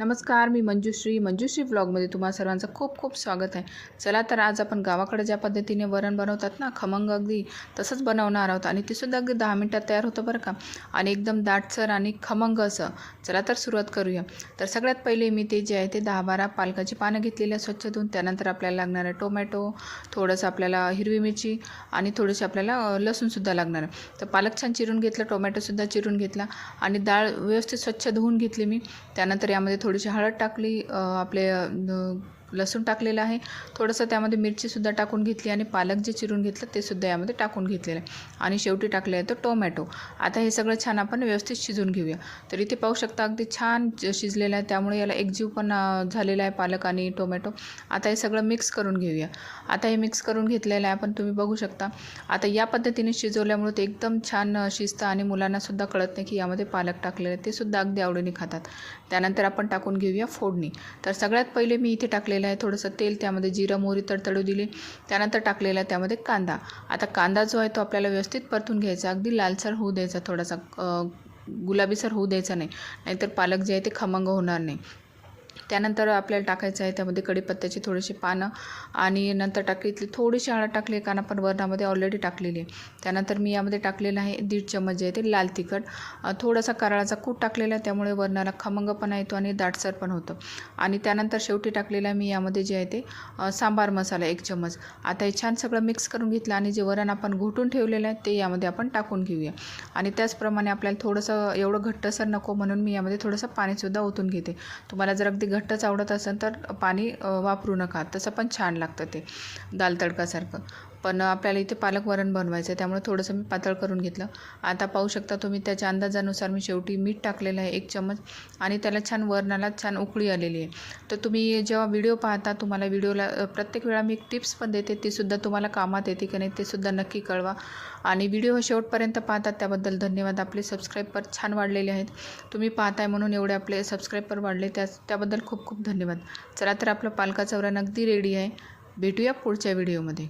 नमस्कार मी मंजुश्री. मंजुश्री ब्लॉगमध्ये तुम्हा सर्वांचं खूप खूप स्वागत आहे. चला तर आज आपण गावाकडे ज्या पद्धतीने वरण बनवतात ना खमंग अगदी तसंच बनवणार आहोत आणि ते सुद्धा अगदी दहा मिनटात तयार होतं बरं का. आणि एकदम दाटसर आणि खमंग असं. चला तर सुरुवात करूया. तर सगळ्यात पहिले मी ते जे आहे ते दहा बारा पालकाची पानं घेतलेली आहे स्वच्छ धुवून. त्यानंतर आपल्याला लागणार आहे टोमॅटो थोडंसं आपल्याला हिरवी मिरची आणि थोडीशी आपल्याला लसूणसुद्धा लागणार आहे. तर पालक छान चिरून घेतलं टोमॅटोसुद्धा चिरून घेतला आणि डाळ व्यवस्थित स्वच्छ धुवून घेतली मी. त्यानंतर यामध्ये थोडीशी हळद टाकली आपले लसूण टाकलेलं आहे. थोडंसं त्यामध्ये मिरचीसुद्धा टाकून घेतली आणि पालक जे चिरून घेतलं ते सुद्धा यामध्ये टाकून घेतलेलं आहे. आणि शेवटी टाकले आहे तो टोमॅटो. आता हे सगळं छान आपण व्यवस्थित शिजून घेऊया. तर इथे पाहू शकता अगदी छान शिजलेलं आहे. त्यामुळे याला एकजीव पण झालेला आहे पालक आणि टोमॅटो. आता हे सगळं मिक्स करून घेऊया. आता हे मिक्स करून घेतलेलं आहे. आपण तुम्ही बघू शकता. आता या पद्धतीने शिजवल्यामुळे ते एकदम छान शिजतं आणि मुलांनासुद्धा कळत नाही की यामध्ये पालक टाकलेलं आहे. ते सुद्धा अगदी आवडीने खातात. त्यानंतर आपण टाकून घेऊया फोडणी. तर सगळ्यात पहिले मी इथे टाकलेलं आहे. थोडंसं तेल त्यामध्ये जिरं मोहरी तडतडू दिली. त्यानंतर टाकलेला आहे त्यामध्ये कांदा. आता कांदा जो आहे तो आपल्याला व्यवस्थित परतून घ्यायचा. अगदी लालसर होऊ द्यायचा थोडासा. गुलाबीसर होऊ द्यायचा नाही. नाहीतर पालक जे आहे ते खमंग होणार नाही. त्यानंतर आपल्याला टाकायचं आहे त्यामध्ये कढीपत्त्याची थोडीशी पानं आणि नंतर टाकली थोडीशी हळद टाकली कारण आपण वरणामध्ये ऑलरेडी टाकलेली आहे. त्यानंतर मी यामध्ये टाकलेलं आहे दीड चम्मच जे आहे ते लाल तिखट. थोडासा कारळाचा कूट टाकलेला आहे त्यामुळे वरणाला खमंगपणा येतो आणि दाटसर पण होतं. आणि त्यानंतर शेवटी टाकलेलं आहे मी यामध्ये जे आहे ते सांबार मसाला एक चम्मच. आता हे छान सगळं मिक्स करून घेतलं आणि जे वरण आपण घोटून ठेवलेलं आहे ते यामध्ये आपण टाकून घेऊया. आणि त्याचप्रमाणे आपल्याला थोडंसं एवढं घट्टसर नको म्हणून मी यामध्ये थोडंसं पाणीसुद्धा ओतून घेते. तुम्हाला जर अगदी घट्टच आवडत असेल तर पाणी वापरू नका. तसं पण छान लागतं ते दाल तडकासारखं. पण आपल्याला इथे पालक वरण बनवायचं आहे त्यामुळे थोडंसं मी पातळ करून घेतलं. आता पाहू शकता तुम्ही त्याच्या अंदाजानुसार मी शेवटी मीठ टाकलेलं आहे एक चम्मच. आणि त्याला छान वरणाला छान उकळी आलेली आहे. तर तुम्ही जेव्हा व्हिडिओ पाहता तुम्हाला व्हिडिओला प्रत्येक वेळा मी एक टिप्स पण देते ती सुद्धा तुम्हाला कामात येते की नाही ते सुद्धा नक्की कळवा. आणि व्हिडिओ शेवटपर्यंत पाहतात त्याबद्दल धन्यवाद. आपले सबस्क्राईबर छान वाढलेले आहेत. तुम्ही पाहताय म्हणून एवढे आपले सबस्क्राईबर वाढले त्या त्याबद्दल खूप खूप धन्यवाद. चला तर आपलं पालकाचं वरण अगदी रेडी आहे. भेटूया पुढच्या व्हिडिओमध्ये.